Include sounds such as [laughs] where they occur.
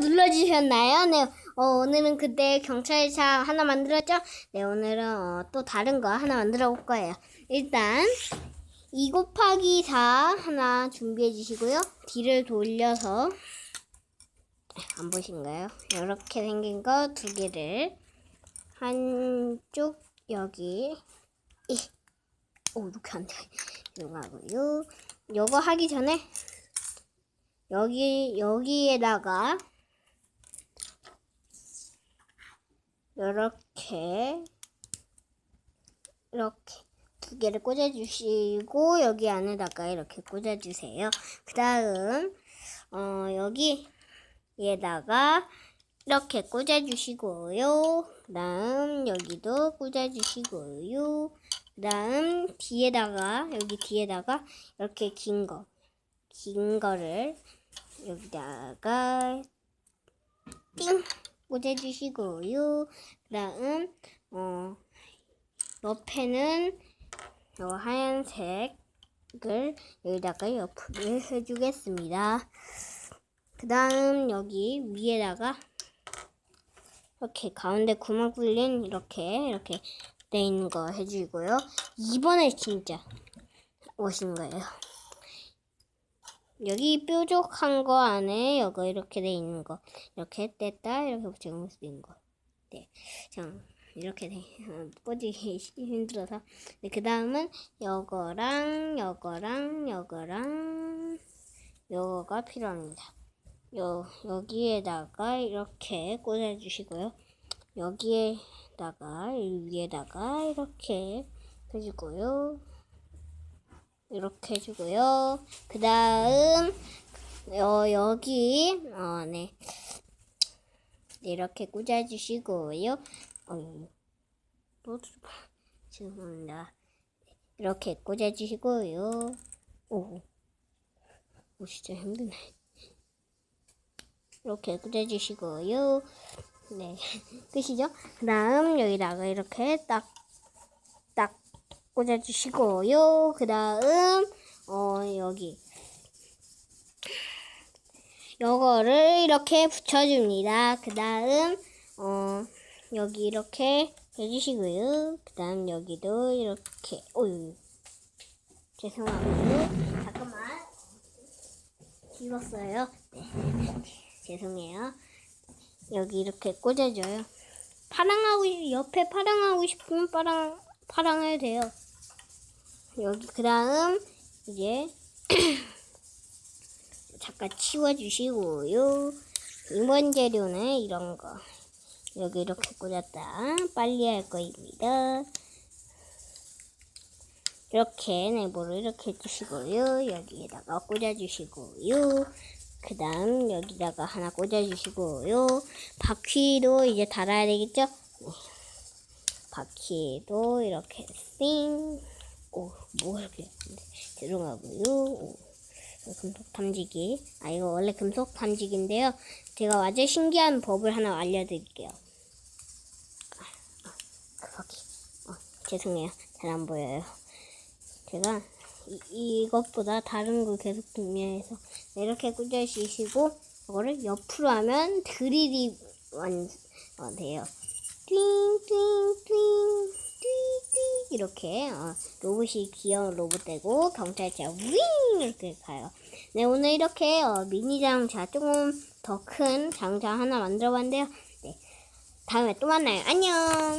눌러주셨나요? 네, 어, 오늘은 그때 경찰차 하나 만들었죠? 네, 오늘은 어, 또 다른 거 하나 만들어 볼 거예요. 일단 2 곱하기 4 하나 준비해 주시고요. 뒤를 돌려서 안 보신가요? 이렇게 생긴 거 두 개를 한쪽 여기 이. 오 이렇게 안 돼. [laughs] 이거 하고요. 요거 하기 전에 여기 여기에다가 이렇게 이렇게 두 개를 꽂아주시고 여기 안에다가 이렇게 꽂아주세요. 그 다음 어 여기 얘다가 이렇게 꽂아주시고요. 그 다음 여기도 꽂아주시고요. 그 다음 뒤에다가 여기 뒤에다가 이렇게 긴 거, 긴 거를 여기다가 띵 꽂아주시고요. 그 다음 어 옆에는 요 하얀색을 여기다가 옆으로 해주겠습니다. 그 다음 여기 위에다가 이렇게 가운데 구멍 뚫린 이렇게 이렇게 돼 있는 거 해주고요. 이번에 진짜 오신 거예요. 여기 뾰족한 거 안에 여기 이렇게 돼 있는 거 이렇게 뗐다 이렇게 붙여놓을 수 있는 거. 네, 자 이렇게 돼 어, 꽂기 [laughs] 힘들어서. 네, 그 다음은 요거랑 요거랑 요거랑 요거가 필요합니다. 요 여기에다가 이렇게 꽂아주시고요. 여기에다가 이 위에다가 이렇게 해주고요. 이렇게 해주고요. 그 다음 어, 여기 어, 네 이렇게 꽂아주시고요. 어, 또 죄송합니다. 이렇게 꽂아주시고요. 오, 오 진짜 힘드네. 이렇게 꽂아주시고요. 네, [laughs] 끝이죠? 그 다음 여기다가 이렇게 딱, 딱 꽂아주시고요. 그 다음, 어, 여기. 요거를 이렇게 붙여줍니다. 그 다음, 어, 여기 이렇게 해주시고요. 그 다음 여기도 이렇게, 오유. 죄송하고요. 잠깐만. 찍었어요. 네. [laughs] 죄송해요. 여기 이렇게 꽂아줘요. 파랑하고 옆에 파랑하고 싶으면 파랑 파랑해도 돼요. 여기 그 다음 이제 [clears throat] 잠깐 치워주시고요. 이번 재료는 이런 거 여기 이렇게 꽂았다. 빨리 할 거입니다. 이렇게 네모를 이렇게 해주시고요. 여기에다가 꽂아주시고요. 그 다음 여기다가 하나 꽂아주시고요. 바퀴도 이제 달아야 되겠죠? 네. 바퀴도 이렇게 띵. 오, 뭐 이렇게. 네, 죄송하고요. 오, 금속 탐지기. 아, 이거 원래 금속 탐지기인데요. 제가 아주 신기한 법을 하나 알려드릴게요. 아, 아, 그 바퀴. 어, 죄송해요. 잘 안 보여요. 제가 이, 이것보다 다른 거 계속 구매해서 이렇게 꽂아주시고 이거를 옆으로 하면 드릴이 완 어, 돼요. 띵띵띵띵띵 이렇게 어, 로봇이 귀여운 로봇 되고 경찰차 윙 이렇게 가요. 네 오늘 이렇게 어, 미니 자동차 조금 더큰 자동차 하나 만들어봤는데요. 네 다음에 또 만나요. 안녕.